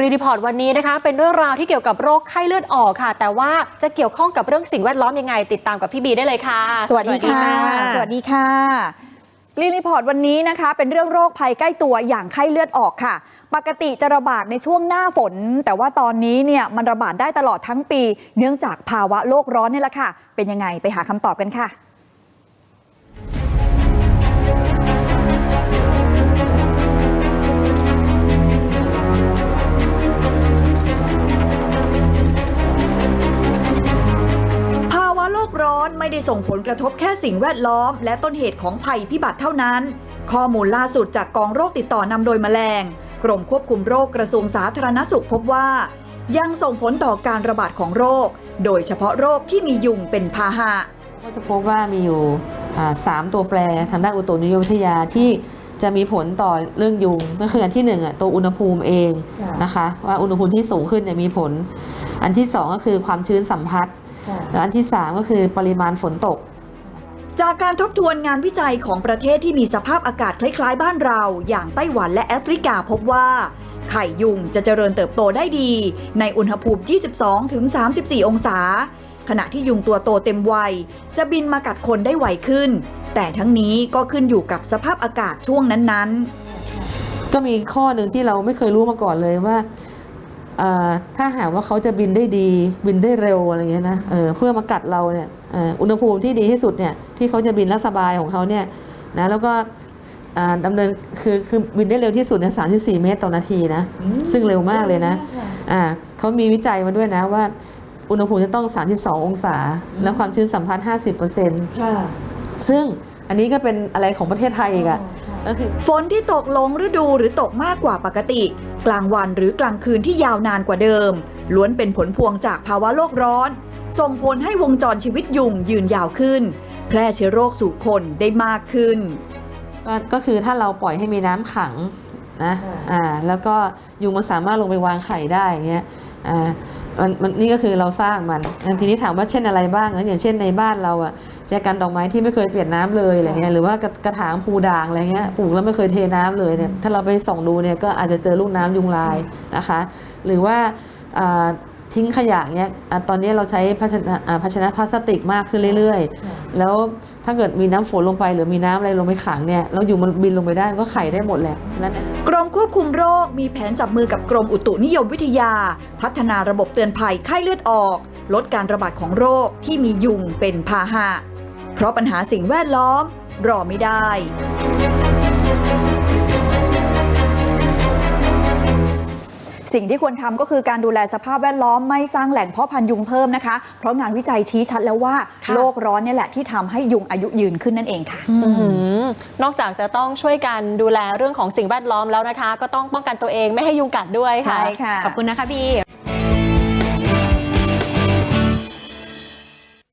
รีดีพอร์ตวันนี้นะคะ เป็นเรื่องราวที่เกี่ยวกับโรคไข้เลือดออกค่ะ แต่ว่าจะเกี่ยวข้องกับเรื่องสิ่งแวดล้อมยังไง ติดตามกับพี่บีได้เลยค่ะ สวัสดีค่ะ สวัสดีค่ะกรีนรีพอร์ตวันนี้นะคะ เป็นเรื่องโรคภัยใกล้ตัวอย่างไข้เลือดออกค่ะ ปกติจะระบาดในช่วงหน้าฝน แต่ว่าตอนนี้เนี่ยมันระบาดได้ตลอดทั้งปี เนื่องจากภาวะโลกร้อนนี่แหละค่ะ เป็นยังไงไปหาคำตอบกันค่ะ ร้อนไม่ได้ส่งผลกระทบแค่สิ่งแวดล้อม และต้นเหตุของภัยพิบัติเท่านั้น ข้อมูลล่าสุดจากกองโรคติดต่อนำโดยแมลง กรมควบคุมโรคกระทรวงสาธารณสุขพบว่า ยังส่งผลต่อการระบาดของโรค โดยเฉพาะโรคที่มียุงเป็นพาหะ ก็จะพบว่ามีอยู่อ่าสามตัวแปรทางด้านอุตุนิยมวิทยาที่จะมีผลต่อเรื่องยุงก็คืออันที่หนึ่งอะตัวอุณหภูมิเองนะคะ ว่าอุณหภูมิที่สูงขึ้นเนี่ยมีผล อันที่สองก็คือความชื้นสัมผัส อันที่สามก็คือปริมาณฝนตก จากการทบทวนงานวิจัยของประเทศที่มีสภาพอากาศคล้ายๆ บ้านเรา อย่างไต้หวันและแอฟริกาพบว่า ไข่ยุงจะเจริญเติบโตได้ดี ในอุณหภูมิ 22-34 องศา ขณะที่ยุงตัวโตเต็มวัย จะบินมากัดคนได้ไวขึ้น แต่ทั้งนี้ก็ขึ้นอยู่กับสภาพอากาศช่วงนั้นๆ ก็มีข้อหนึ่งที่เราไม่เคยรู้มาก่อนเลยว่าเอ่อ ถ้าหากว่าเขาจะบินได้ดีบินได้เร็วอะไรเงี้ยนะเออเพื่อมากัดเราเนี่ยเอ่ออุณหภูมิที่ดีที่สุดเนี่ยที่เขาจะบินและสบายของเขาเนี่ยนะแล้วก็อ่าดำเนินคือคือบินได้เร็วที่สุดเนี่ย34เมตรต่อนาทีนะซึ่งเร็วมากเลยนะอ่าเขามีวิจัยมาด้วยนะว่า อุณหภูมิจะต้อง 32 องศา แล้วความชื้นสัมพัทธ์ 50%ซึ่งอันนี้ก็เป็นอะไรของประเทศไทยอีกอะก็คือ ฝนที่ตกลงฤดูหรือตกมากกว่าปกติ กลางวันหรือกลางคืนที่ยาวนานกว่าเดิม ล้วนเป็นผลพวงจากภาวะโลกร้อน ส่งผลให้วงจรชีวิตยุงยืนยาวขึ้น แพร่เชื้อโรคสู่คนได้มากขึ้น ก็ก็คือถ้าเราปล่อยให้มีน้ำขังนะอ่าแล้วก็ยุงมันสามารถลงไปวางไข่ได้อย่างเงี้ยอ่า มันมันนี่ก็คือเราสร้างมันอันทีนี้ถามว่าเช่นอะไรบ้างนะอย่างเช่นในบ้านเราอะแจกันดอกไม้ที่ไม่เคยเปลี่ยนน้ำเลยอะไรเงี้ยหรือว่ากระกระถางพูด่างอะไรเงี้ยปลูกแล้วไม่เคยเทน้ำเลยเนี่ยถ้าเราไปส่องดูเนี่ยก็อาจจะเจอลูกน้ำยุงลายนะคะ หรือว่าอ่า ทิ้งขยะเนี้ยอะตอนนี้เราใช้ภาชนะอ่าภาชนะพลาสติกมากขึ้นเรื่อย ๆ แล้วถ้าเกิดมีน้ำฝนลงไป หรือมีน้ำอะไรลงไปขังเนี่ยแล้วอยู่มันบินลงไปได้มันก็ไข่ได้หมดแหละนั่นกรมควบคุมโรคมีแผนจับมือกับกรมอุตุนิยมวิทยา พัฒนาระบบเตือนภัยไข้เลือดออก ลดการระบาดของโรคที่มียุงเป็นพาหะ เพราะปัญหาสิ่งแวดล้อมรอไม่ได้ สิ่งที่ควรทำก็คือการดูแลสภาพแวดล้อมไม่สร้างแหล่งเพาะพันธุ์ยุงเพิ่มนะคะ เพราะงานวิจัยชี้ชัดแล้วว่าค่ะโลกร้อนเนี่ยแหละที่ทำให้ยุงอายุยืนขึ้นนั่นเองค่ะอื้อหือนอกจากจะต้องช่วยกันดูแลเรื่องของสิ่งแวดล้อมแล้วนะคะ ก็ต้องป้องกันตัวเองไม่ให้ยุงกัดด้วยค่ะใช่ค่ะขอบคุณนะคะบี